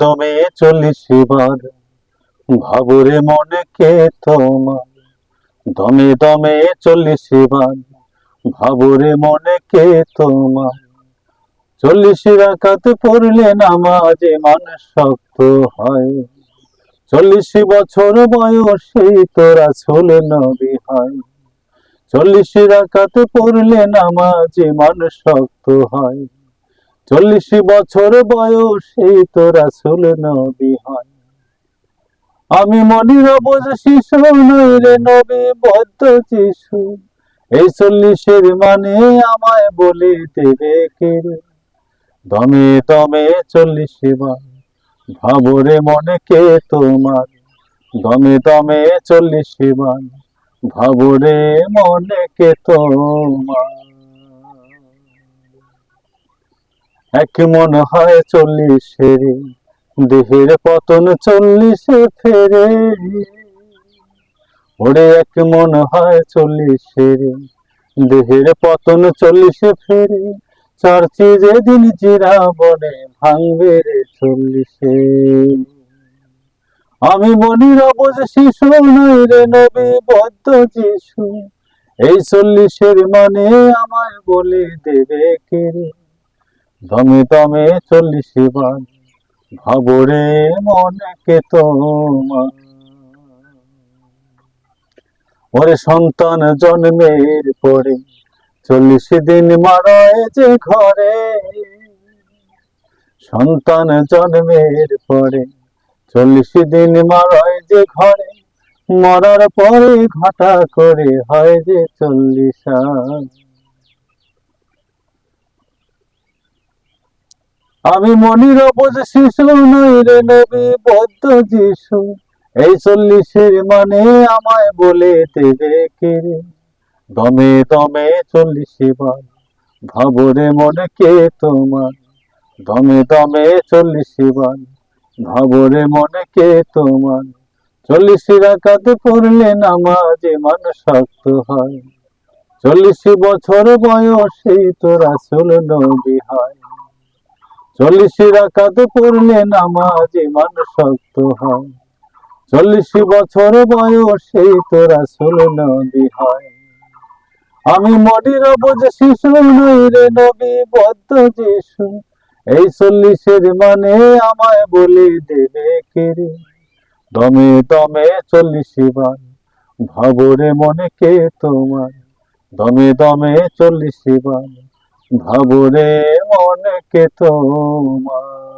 দমে চল্লিশ বার ভাবরে মনে কে তোমার? দমে দমে চল্লিশ বার ভাবরে মনে কে তোমার? চল্লিশ রাকাত পড়লে নামাজে মানুষ শক্ত হয়। চল্লিশ বছর বয়সে তোরা ছোল নবী হয়। চল্লিশ রাকাত পড়লে নামাজে মানুষ শক্ত হয়। চল্লিশ বছর বয়সে তোরা ছোল নবী হয়। আমি মনির বোঝ শিশু নই রে নবী, বদ্ধ যিশু। এই চল্লিশের মানে আমায় বলে দেবে কে? দমে দমে চল্লিশ বার ভাবরে মনে কে তোমার। দমে দমে চল্লিশ বার ভাবরে মনে কে তোমার। এক মন হয় চল্লিশের, দেহের পতন চল্লিশে ফেরে। ওরে এক মন হয় চল্লিশের, দেহের পতন চল্লিশে ফেরে। চর্চি যেদিন জিরা বনে ভাঙবে রে চল্লিশে। আমি মনির অবজ শিশু নই রে নবী বদ্ধ যিশু। এই চল্লিশের মানে আমায় বলে দেবে কে রে? দমে দমে চল্লিশ বার ভাবরে মনে কে তোমার? ওরে সন্তান জন্মের পরে চল্লিশ দিন মারায় যে ঘরে। সন্তান জন্মের পরে চল্লিশ দিন মারায় যে ঘরে। মরার পরে ঘটা করে হয় যে চল্লিশ। আমি মনির অবজ শিশু নই রে নবী, বদ্ধ যিশু। এই চল্লিশের মানে আমায় বলে দেবে কে দমে দমে চল্লিশে বার ভাবরে মনে কে তোমার। দমে দমে চল্লিশে বার ভাবরে মনে কে তোমার। চল্লিশ রাকাত পড়লে নামাজে মান শক্ত হয়। চল্লিশ বছর বয়সে তোরা চল নবী হয়। চল্লিশ রাকাত পড়লে নামাজে মান শক্ত হয়। চল্লিশ বছর বয়সে তোরা চল নবী হয়। আমি মনির বোঝ শিশু নই রে নবী, বদ্ধ যিশু। এই চল্লিশের মানে আমায় বলে দেবে কে রে? দমে দমে চল্লিশ বার, ভাবরে মনে কে তোমার দমে দমে চল্লিশ বার। ভাবরে অনেকে তোমার